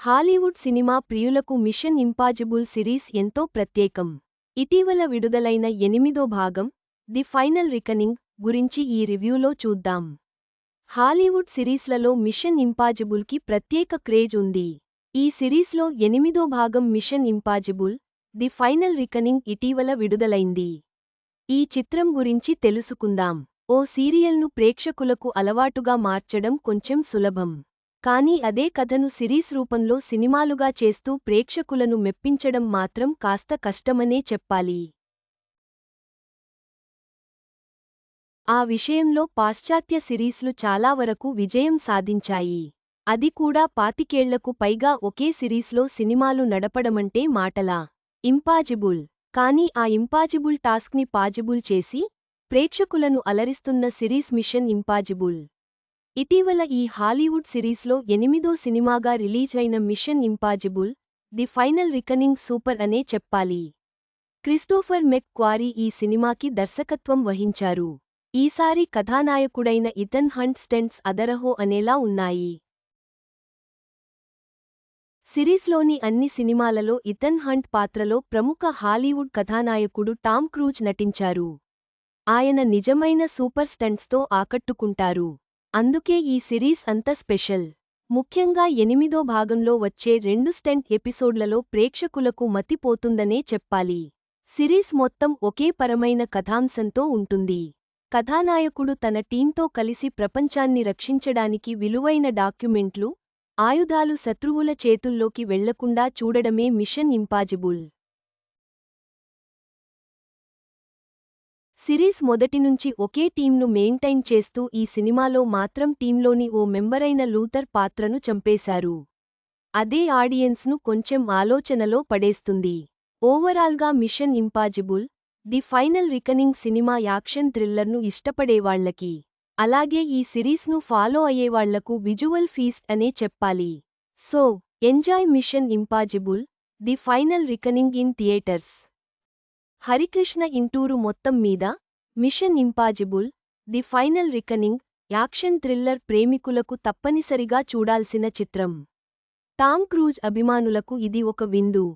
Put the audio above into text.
Hollywood cinema ప్రియులకు machine impossible series ఎంతో ప్రత్యేకం. ఇటీవల విడుదలైన ఎనిమిదో భాగం ది ఫైనల్ రికనింగ్ గురించి ఈ రివ్యూలో చూద్దాం. హాలీవుడ్ సిరీస్లలో మిషన్ ఇంపాజిబుల్కి ప్రత్యేక క్రేజ్ ఉంది. ఈ సిరీస్లో ఎనిమిదో భాగం mission impossible the final reckoning ఇటీవల విడుదలైంది. ఈ చిత్రం గురించి తెలుసుకుందాం. ఓ సీరియల్ను ప్రేక్షకులకు అలవాటుగా మార్చడం కొంచెం సులభం. కానీ అదే కథను సిరీస్ రూపంలో సినిమాలుగా చేస్తూ ప్రేక్షకులను మెప్పించడం మాత్రం కాస్త కష్టమనే చెప్పాలి. ఆ విషయంలో పాశ్చాత్య సిరీస్లు చాలా వరకు విజయం సాధించాయి. అది కూడా పాతికేళ్ళకు పైగా ఒకే సిరీస్లో సినిమాలు నడపడమంటే మాటలా? ఇంపాజిబుల్. కానీ ఆ ఇంపాజిబుల్ టాస్క్ని పాజిబుల్ చేసి ప్రేక్షకులను అలరిస్తున్న సిరీస్ మిషన్ ఇంపాజిబుల్. ఇటీవల ఈ హాలీవుడ్ సిరీస్లో ఎనిమిదో సినిమాగా రిలీజ్ అయిన mission impossible the final reckoning super అనే చెప్పాలి. క్రిస్టోఫర్ మెక్ క్వారీ ఈ సినిమాకి దర్శకత్వం వహించారు. ఈసారి కథానాయకుడైన ఇతన్ హంట్ స్టెంట్స్ అదరహో అనేలా ఉన్నాయి. సిరీస్లోని అన్ని సినిమాలలో ఇతన్ హంట్ పాత్రలో ప్రముఖ హాలీవుడ్ కథానాయకుడు టామ్ క్రూజ్ నటించారు. ఆయన నిజమైన సూపర్ స్టంట్స్తో ఆకట్టుకుంటారు. అందుకే ఈ సిరీస్ అంత స్పెషల్. ముఖ్యంగా ఎనిమిదో భాగంలో వచ్చే రెండు స్టెంట్ ఎపిసోడ్లలో ప్రేక్షకులకు మతిపోతుందనే చెప్పాలి. సిరీస్ మొత్తం ఒకే పరమైన కథాంశంతో ఉంటుంది. కథానాయకుడు తన టీంతో కలిసి ప్రపంచాన్ని రక్షించడానికి విలువైన డాక్యుమెంట్లు ఆయుధాలు శత్రువుల చేతుల్లోకి వెళ్ళకుండా చూడడమే మిషన్ ఇంపాజిబుల్. సిరీస్ మొదటి నుంచి ఒకే టీంను మెయింటైన్ చేస్తూ ఈ సినిమాలో మాత్రం టీంలోని ఓ మెంబరైన లూథర్ పాత్రను చంపేశారు. అదే ఆడియన్స్ను కొంచెం ఆలోచనలో పడేస్తుంది. ఓవరాల్గా mission impossible the final reckoning cinema action థ్రిల్లర్ను ఇష్టపడేవాళ్ళకి అలాగే ఈ సిరీస్ను ఫాలో అయ్యేవాళ్ళకు విజువల్ ఫీస్ట్ అనే చెప్పాలి. So enjoy mission impossible the final reckoning in theatres. Harikrishna Inturu మొత్తం మీద mission impossible the final reckoning action thriller ప్రేమికులకు తప్పనిసరిగా చూడాల్సిన చిత్రం. టామ్ క్రూజ్ అభిమానులకు ఇది ఒక విందు.